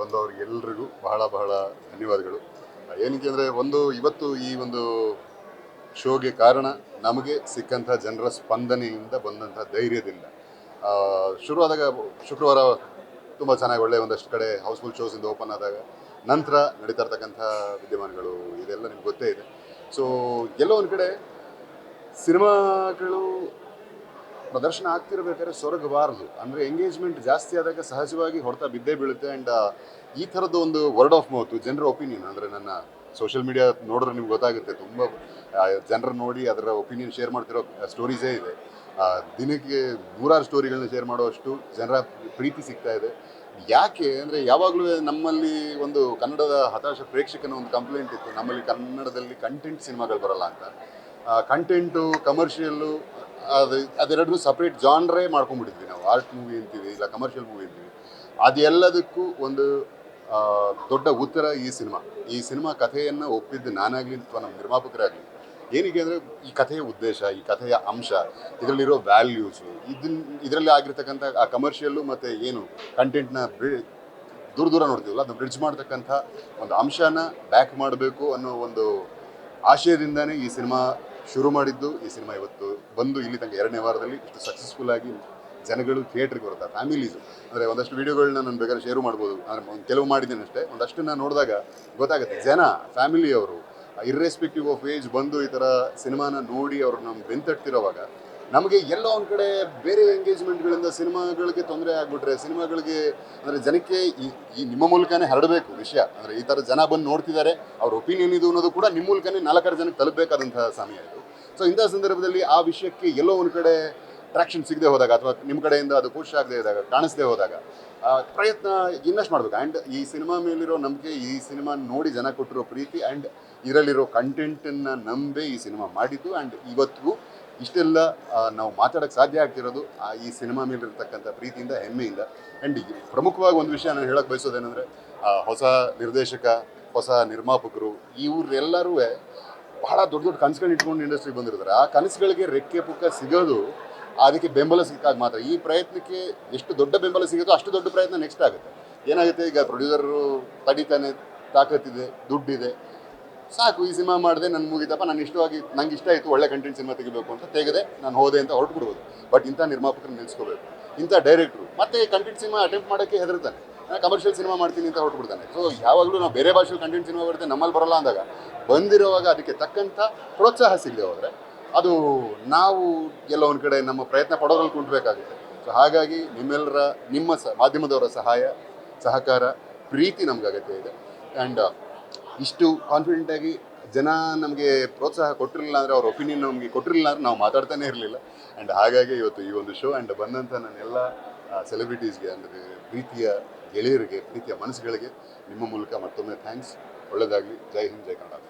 ಬಂದವ್ರಿಗೆ ಎಲ್ರಿಗೂ ಬಹಳ ಬಹಳ ಧನ್ಯವಾದಗಳು. ಏನಕ್ಕೆ ಅಂದರೆ ಒಂದು ಇವತ್ತು ಈ ಒಂದು ಶೋಗೆ ಕಾರಣ ನಮಗೆ ಸಿಕ್ಕಂಥ ಜನರ ಸ್ಪಂದನೆಯಿಂದ ಬಂದಂಥ ಧೈರ್ಯದಿಂದ. ಶುರುವಾದಾಗ ಶುಕ್ರವಾರ ತುಂಬ ಚೆನ್ನಾಗಿ ಒಳ್ಳೆಯ ಒಂದಷ್ಟು ಕಡೆ ಹೌಸ್ಫುಲ್ ಶೋಸಿಂದ ಓಪನ್ ಆದಾಗ ನಂತರ ನಡೀತಾ ಇರ್ತಕ್ಕಂಥ ವಿದ್ಯಮಾನಗಳು ಇದೆಲ್ಲ ನಿಮ್ಗೆ ಗೊತ್ತೇ ಇದೆ. ಸೊ ಎಲ್ಲೋ ಒಂದು ಕಡೆ ಸಿನಿಮಾಗಳು ಪ್ರದರ್ಶನ ಆಗ್ತಿರ್ಬೇಕಾದ್ರೆ ಸೊರಗಬಾರದು. ಅಂದರೆ ಎಂಗೇಜ್ಮೆಂಟ್ ಜಾಸ್ತಿ ಆದಾಗ ಸಹಜವಾಗಿ ಹೊಡೆತ ಬಿದ್ದೇ ಬೀಳುತ್ತೆ. ಆ್ಯಂಡ್ ಈ ಥರದ್ದು ಒಂದು ವರ್ಡ್ ಆಫ್ ಮೌತ್ ಜನರ ಒಪಿನಿಯನ್ ಅಂದರೆ ನನ್ನ ಸೋಷಿಯಲ್ ಮೀಡಿಯಾ ನೋಡಿದ್ರೆ ನಿಮ್ಗೆ ಗೊತ್ತಾಗುತ್ತೆ. ತುಂಬ ಜನರ ನೋಡಿ ಅದರ ಒಪಿನಿಯನ್ ಶೇರ್ ಮಾಡ್ತಿರೋ ಸ್ಟೋರೀಸೇ ಇದೆ. ದಿನಕ್ಕೆ ನೂರಾರು ಸ್ಟೋರಿಗಳನ್ನ ಶೇರ್ ಮಾಡುವಷ್ಟು ಜನರ ಪ್ರೀತಿ ಸಿಗ್ತಾ ಇದೆ. ಯಾಕೆ ಅಂದರೆ ಯಾವಾಗಲೂ ನಮ್ಮಲ್ಲಿ ಒಂದು ಕನ್ನಡದ ಹತಾಶ ಪ್ರೇಕ್ಷಕನ ಒಂದು ಕಂಪ್ಲೇಂಟ್ ಇತ್ತು. ನಮ್ಮಲ್ಲಿ ಕನ್ನಡದಲ್ಲಿ ಕಂಟೆಂಟ್ ಸಿನಿಮಾಗಳು ಬರಲ್ಲ ಅಂತ. ಕಂಟೆಂಟು ಕಮರ್ಷಿಯಲ್ಲು ಅದು, ಅದೆರಡನ್ನೂ ಸಪ್ರೇಟ್ ಜಾನ್ರೇ ಮಾಡ್ಕೊಂಡ್ಬಿಟ್ಟಿದ್ವಿ ನಾವು. ಆರ್ಟ್ ಮೂವಿ ಅಂತೀವಿ, ಇಲ್ಲ ಕಮರ್ಷಿಯಲ್ ಮೂವಿ ಅಂತೀವಿ. ಅದೆಲ್ಲದಕ್ಕೂ ಒಂದು ದೊಡ್ಡ ಉತ್ತರ ಈ ಸಿನಿಮಾ. ಈ ಸಿನಿಮಾ ಕಥೆಯನ್ನು ಒಪ್ಪಿದ್ದು ನಾನಾಗಲಿ ಅಥವಾ ನಮ್ಮ ನಿರ್ಮಾಪಕರಾಗಲಿ. ಏನಿಗೆ ಅಂದರೆ ಈ ಕಥೆಯ ಉದ್ದೇಶ, ಈ ಕಥೆಯ ಅಂಶ, ಇದರಲ್ಲಿರೋ ವ್ಯಾಲ್ಯೂಸು ಇದನ್ನ ಇದರಲ್ಲಿ ಆಗಿರ್ತಕ್ಕಂಥ ಆ ಕಮರ್ಷಿಯಲ್ಲು ಮತ್ತು ಏನು ಕಂಟೆಂಟ್ನ ದೂರ ದೂರ ನೋಡ್ತೀವಲ್ಲ, ಅದನ್ನ ಬ್ರಿಡ್ಜ್ ಮಾಡ್ತಕ್ಕಂಥ ಒಂದು ಅಂಶನ ಬ್ಯಾಕ್ ಮಾಡಬೇಕು ಅನ್ನೋ ಒಂದು ಆಶಯದಿಂದನೇ ಈ ಸಿನಿಮಾ ಶುರು ಮಾಡಿದ್ದು ಈ ಸಿನಿಮಾ ಇವತ್ತು ಬಂದು ಇಲ್ಲಿ ತನಕ ಎರಡನೇ ವಾರದಲ್ಲಿ ಇಷ್ಟು ಸಕ್ಸಸ್ಫುಲ್ ಆಗಿ ಜನಗಳು ಥಿಯೇಟ್ರಿಗೆ ಬರ್ತಾರೆ ಫ್ಯಾಮಿಲೀಸು ಅಂದರೆ ಒಂದಷ್ಟು ವೀಡಿಯೋಗಳನ್ನ ನಾನು ಬೇಕಾದ್ರೆ ಶೇರು ಮಾಡ್ಬೋದು. ಅಂದರೆ ಒಂದು ಕೆಲವು ಮಾಡಿದ್ದೀನಿ ಅಷ್ಟೇ. ಒಂದಷ್ಟನ್ನ ನೋಡಿದಾಗ ಗೊತ್ತಾಗುತ್ತೆ, ಜನ ಫ್ಯಾಮಿಲಿಯವರು ಇರ್ರೆಸ್ಪೆಕ್ಟಿವ್ ಆಫ್ ಏಜ್ ಬಂದು ಈ ಥರ ಸಿನಿಮಾನ ನೋಡಿ ಅವ್ರು ನಮ್ಮ ಬೆಂತಟ್ತಿರೋವಾಗ ನಮಗೆ ಎಲ್ಲೋ ಒಂದು ಕಡೆ ಬೇರೆ ಎಂಗೇಜ್ಮೆಂಟ್ಗಳಿಂದ ಸಿನಿಮಾಗಳಿಗೆ ತೊಂದರೆ ಆಗಿಬಿಟ್ರೆ, ಸಿನಿಮಾಗಳಿಗೆ ಅಂದರೆ ಜನಕ್ಕೆ ಈ ನಿಮ್ಮ ಮೂಲಕನೇ ಹರಡಬೇಕು ವಿಷಯ. ಅಂದರೆ ಈ ಥರ ಜನ ಬಂದು ನೋಡ್ತಿದ್ದಾರೆ, ಅವ್ರ ಒಪಿನಿಯನ್ ಇದು ಅನ್ನೋದು ಕೂಡ ನಿಮ್ಮ ಮೂಲಕನೇ ನಾಲ್ಕಾರು ಜನಕ್ಕೆ ತಲುಪಬೇಕಾದಂತಹ ಸಮಯ ಇದು. ಸೊ ಇಂಥ ಸಂದರ್ಭದಲ್ಲಿ ಆ ವಿಷಯಕ್ಕೆ ಎಲ್ಲೋ ಒಂದು ಕಡೆ ಟ್ರಾಕ್ಷನ್ ಸಿಗದೆ ಹೋದಾಗ ಅಥವಾ ನಿಮ್ಮ ಕಡೆಯಿಂದ ಅದು ಖುಷಿ ಆಗದೆ ಇದ್ದಾಗ ಕಾಣಿಸದೆ ಹೋದಾಗ ಪ್ರಯತ್ನ ಇನ್ನಷ್ಟು ಮಾಡಬೇಕು. ಆ್ಯಂಡ್ ಈ ಸಿನಿಮಾ ಮೇಲಿರೋ ನಂಬಿಕೆ, ಈ ಸಿನಿಮಾ ನೋಡಿ ಜನ ಕೊಟ್ಟಿರೋ ಪ್ರೀತಿ ಆ್ಯಂಡ್ ಇರಲಿರೋ ಕಂಟೆಂಟನ್ನು ನಂಬೇ ಈ ಸಿನಿಮಾ ಮಾಡಿದ್ದು. ಆ್ಯಂಡ್ ಇವತ್ತಿಗೂ ಇಷ್ಟೆಲ್ಲ ನಾವು ಮಾತಾಡೋಕ್ಕೆ ಸಾಧ್ಯ ಆಗ್ತಿರೋದು ಆ, ಈ ಸಿನಿಮಾ ಮೇಲಿರ್ತಕ್ಕಂಥ ಪ್ರೀತಿಯಿಂದ, ಹೆಮ್ಮೆಯಿಂದ. ಆ್ಯಂಡ್ ಪ್ರಮುಖವಾಗಿ ಒಂದು ವಿಷಯ ನಾನು ಹೇಳಕ್ಕೆ ಬಯಸೋದೇನೆಂದರೆ ಹೊಸ ನಿರ್ದೇಶಕ, ಹೊಸ ನಿರ್ಮಾಪಕರು, ಇವರೆಲ್ಲರೂ ಬಹಳ ದೊಡ್ಡ ದೊಡ್ಡ ಕನಸುಗಳನ್ನ ಇಟ್ಕೊಂಡು ಇಂಡಸ್ಟ್ರಿಗೆ ಬಂದಿರ್ತಾರೆ. ಆ ಕನಸುಗಳಿಗೆ ರೆಕ್ಕೆ ಪುಕ್ಕ ಸಿಗೋದು ಅದಕ್ಕೆ ಬೆಂಬಲ ಸಿಕ್ಕಾಗ ಮಾತ್ರ. ಈ ಪ್ರಯತ್ನಕ್ಕೆ ಎಷ್ಟು ದೊಡ್ಡ ಬೆಂಬಲ ಸಿಗುತ್ತೋ ಅಷ್ಟು ದೊಡ್ಡ ಪ್ರಯತ್ನ ನೆಕ್ಸ್ಟ್ ಆಗುತ್ತೆ. ಏನಾಗುತ್ತೆ, ಈಗ ಪ್ರೊಡ್ಯೂಸರು ತಡಿತಾನೆ, ತಾಕತ್ತಿದೆ, ದುಡ್ಡಿದೆ. ಸಾಕು, ಈ ಸಿನಿಮಾ ಮಾಡಿದೆ ನನ್ನ ಮುಗಿದಪ್ಪ ನಾನು ಇಷ್ಟವಾಗಿ, ನಂಗೆ ಇಷ್ಟ ಆಯಿತು, ಒಳ್ಳೆ ಕಂಟೆಂಟ್ ಸಿನಿಮಾ ತೆಗಿಬೇಕು ಅಂತ ತೆಗೆದೆ, ನಾನು ಹೋದೆ ಅಂತ ಹೊರಟು ಬಿಡ್ಬೋದು ಬಟ್ ಇಂಥ ನಿರ್ಮಾಪಕರು ನೆನೆಸ್ಕೋಬೇಕು. ಇಂಥ ಡೈರೆಕ್ಟ್ರು ಮತ್ತೆ ಕಂಟೆಂಟ್ ಸಿನಿಮಾ ಅಟೆಂಪ್ಟ್ ಮಾಡೋಕ್ಕೆ ಹೆದರ್ತಾನೆ. ನಾನು ಕಮರ್ಷಿಯಲ್ ಸಿನಿಮಾ ಮಾಡ್ತೀನಿ ಅಂತ ಹೊರಟು ಬಿಡ್ತಾನೆ ಸೊ ಯಾವಾಗಲೂ ನಾವು ಬೇರೆ ಭಾಷೆಯಲ್ಲಿ ಕಂಟೆಂಟ್ ಸಿನಿಮಾ ಬರುತ್ತೆ, ನಮ್ಮಲ್ಲಿ ಬರಲ್ಲ ಅಂದಾಗ, ಬಂದಿರುವಾಗ ಅದಕ್ಕೆ ತಕ್ಕಂಥ ಪ್ರೋತ್ಸಾಹ ಸಿಗಲಿ ಹೋದರೆ, ಅದು ನಾವು ಎಲ್ಲ ಒಂದು ಕಡೆ ನಮ್ಮ ಪ್ರಯತ್ನ ಪಡೋದ್ರಲ್ಲಿ ಕುಂಟಬೇಕಾಗುತ್ತೆ. ಸೊ ಹಾಗಾಗಿ ನಿಮ್ಮೆಲ್ಲರ ನಿಮ್ಮ ಸ, ಮಾಧ್ಯಮದವರ ಸಹಾಯ, ಸಹಕಾರ, ಪ್ರೀತಿ ನಮ್ಗೆ ಅಗತ್ಯ ಇದೆ. ಆ್ಯಂಡ್ ಇಷ್ಟು ಕಾನ್ಫಿಡೆಂಟಾಗಿ ಜನ ನಮಗೆ ಪ್ರೋತ್ಸಾಹ ಕೊಟ್ಟಿರಲಿಲ್ಲ ಅಂದರೆ ಅವ್ರ ಒಪಿನಿಯನ್ ನಮಗೆ ಕೊಟ್ಟಿರಲಿಲ್ಲ ಅಂದರೆ ನಾವು ಮಾತಾಡ್ತಾನೆ ಇರಲಿಲ್ಲ. ಆ್ಯಂಡ್ ಹಾಗಾಗಿ ಇವತ್ತು ಈ ಒಂದು ಶೋ ಆ್ಯಂಡ್ ಬಂದಂಥ ನನ್ನೆಲ್ಲ ಸೆಲೆಬ್ರಿಟೀಸ್ಗೆ ಅಂದರೆ ಪ್ರೀತಿಯ ಗೆಳೆಯರಿಗೆ, ಪ್ರೀತಿಯ ಮನಸ್ಸುಗಳಿಗೆ ನಿಮ್ಮ ಮೂಲಕ ಮತ್ತೊಮ್ಮೆ ಥ್ಯಾಂಕ್ಸ್ ಒಳ್ಳೆಯದಾಗಲಿ ಜೈ ಹಿಂದ್, ಜೈ ಕನ್ನಡ